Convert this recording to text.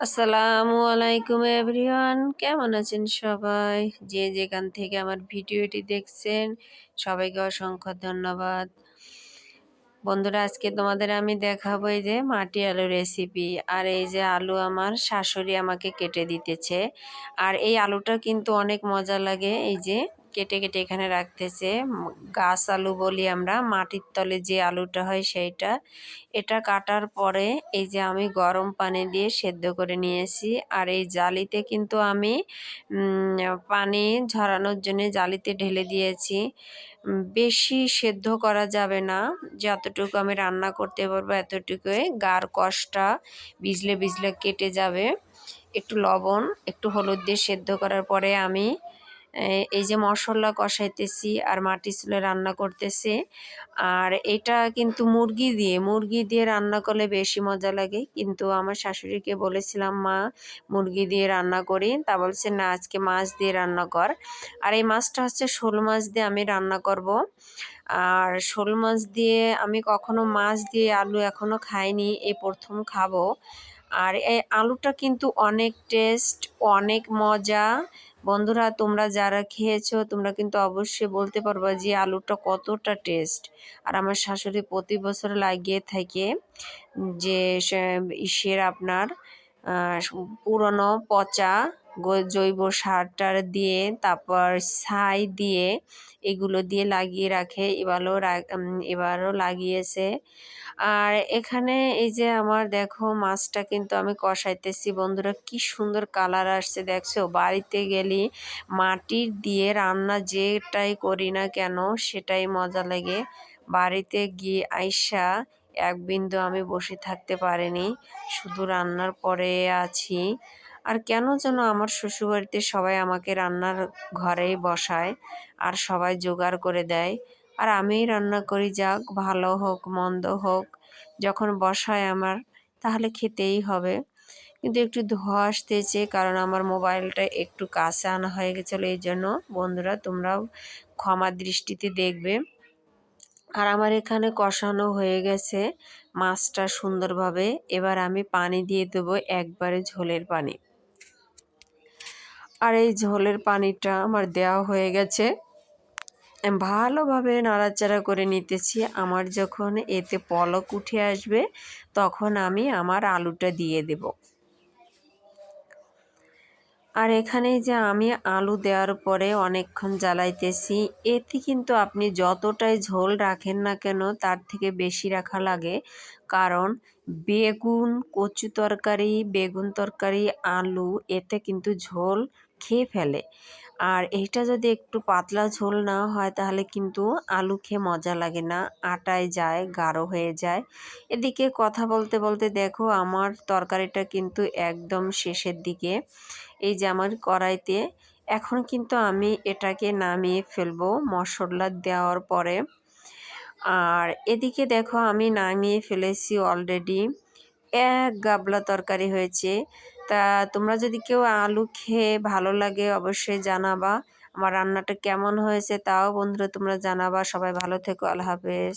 আসসালামু আলাইকুম এভরিওয়ান। কেমন আছেন সবাই? যে যেখান থেকে আমার ভিডিওটি দেখছেন, সবাইকে অসংখ্য ধন্যবাদ। বন্ধুরা, আজকে তোমাদের আমি দেখাবো এই যে মাটি আলু রেসিপি আর এই যে আলু আমার শাশুড়ি আমাকে কেটে দিতেছে। আর এই আলুটা কিন্তু অনেক মজা লাগে। এই যে কেটে কেটে এখানে রাখতেছে। গাছ আলু বলি আমরা, মাটির তলে যে আলুটা হয় সেইটা। এটা কাটার পরে এই যে আমি গরম পানি দিয়ে সেদ্ধ করে নিয়েছি। আর এই জালিতে কিন্তু আমি পানি ঝরানোর জন্য জালিতে ঢেলে দিয়েছি। বেশি সেদ্ধ করা যাবে না। যতটুকু আমি রান্না করতে পারব এতটুকুই। গার কষটা বিজলে বিজলে কেটে যাবে। একটু লবণ, একটু হলুদ দিয়ে সেদ্ধ করার পরে আমি এই যে মশলা কষাইতেছি আর মাটি চুলে রান্না করতেছে। আর এটা কিন্তু মুরগি দিয়ে মুরগি দিয়ে রান্না করলে বেশি মজা লাগে। কিন্তু আমার শাশুড়িকে বলেছিলাম, মা, মুরগি দিয়ে রান্না করি। তা বলছে, না, আজকে মাছ দিয়ে রান্না কর। আর এই মাছটা হচ্ছে শোল মাছ দিয়ে আমি রান্না করব। আর শোল মাছ দিয়ে আমি কখনো মাছ দিয়ে আলু এখনও খাইনি, এই প্রথম খাব। আর এই আলুটা কিন্তু অনেক টেস্ট, অনেক মজা। বন্ধুরা, তোমরা যারা খেয়েছো, তোমরা কিন্তু অবশ্যই বলতে পারবা যে আলুটা কতটা টেস্ট আর আমার শাশুড়ি প্রতি বছর লাগিয়ে থাকে যে ইসের আপনার পুরনো পচা জৈব সারটার দিয়ে, তারপর ছাই দিয়ে এগুলো দিয়ে লাগিয়ে রাখে, এবারও এবারও লাগিয়েছে। আর এখানে এই যে আমার দেখো মাছটা কিন্তু আমি কষাইতেছি। বন্ধুরা, কি সুন্দর কালার আসছে, দেখছ? বাড়িতে গেলে মাটির দিয়ে রান্না যেটাই করি না কেন, সেটাই মজা লাগে। বাড়িতে গিয়ে আইসা এক বিন্দু আমি বসে থাকতে পারিনি, শুধু রান্নার পরে আছি। আর কেন যেন আমার শ্বশুরবাড়িতে সবাই আমাকে রান্নার ঘরেই বসায় আর সবাই জোগাড় করে দেয়। আর আমিই রান্না করি যাক, ভালো হোক, মন্দ হোক, যখন বসায় আমার, তাহলে খেতেই হবে। কিন্তু একটু ধোয়া আসতেছে, কারণ আমার মোবাইলটা একটু কাছে আনা হয়ে গেছিল এই জন্য বন্ধুরা তোমরাও ক্ষমা দৃষ্টিতে দেখবে। আর আমার এখানে কষানো হয়ে গেছে মাছটা সুন্দরভাবে। এবার আমি পানি দিয়ে দেবো একবারে ঝোলের পানি। আর এই ঝোলের পানিটা আমার দেওয়া হয়ে গেছে। ভালোভাবে নাড়াচাড়া করে নিতেছি। আমার যখন এতে পলক উঠে আসবে, তখন আমি আমার আলুটা দিয়ে দেব। আর এখানে যে আমি আলু দেওয়ার পরে অনেকক্ষণ জ্বালাইতেছি, এতে কিন্তু আপনি যতটাই ঝোল রাখেন না কেন তার থেকে বেশি রাখা লাগে। কারণ বেগুন, কচু তরকারি, বেগুন তরকারি, আলু, এতে কিন্তু ঝোল খেয়ে ফেলে। আর এইটা যদি একটু পাতলা ঝোল না হয় তাহলে কিন্তু আলু খেয়ে মজা লাগে না, আটায় যায়, গাঢ় হয়ে যায়। এদিকে কথা বলতে বলতে দেখো, আমার তরকারিটা কিন্তু একদম শেষের দিকে। এই যে আমার কড়াইতে, এখন কিন্তু আমি এটাকে নামিয়ে ফেলব মশলা দেওয়ার পরে। আর এদিকে দেখো আমি নামিয়ে ফেলেছি অলরেডি এক গাবলা তরকারি হয়েছে। তা তোমরা যদি কেউ আলু খেয়ে ভালো লাগে অবশ্যই জানাবা। আমার রান্নাটা কেমন হয়েছে তাও বন্ধুরা তোমরা জানাবা। সবাই ভালো থেকো, আল্লাহ হাফেজ।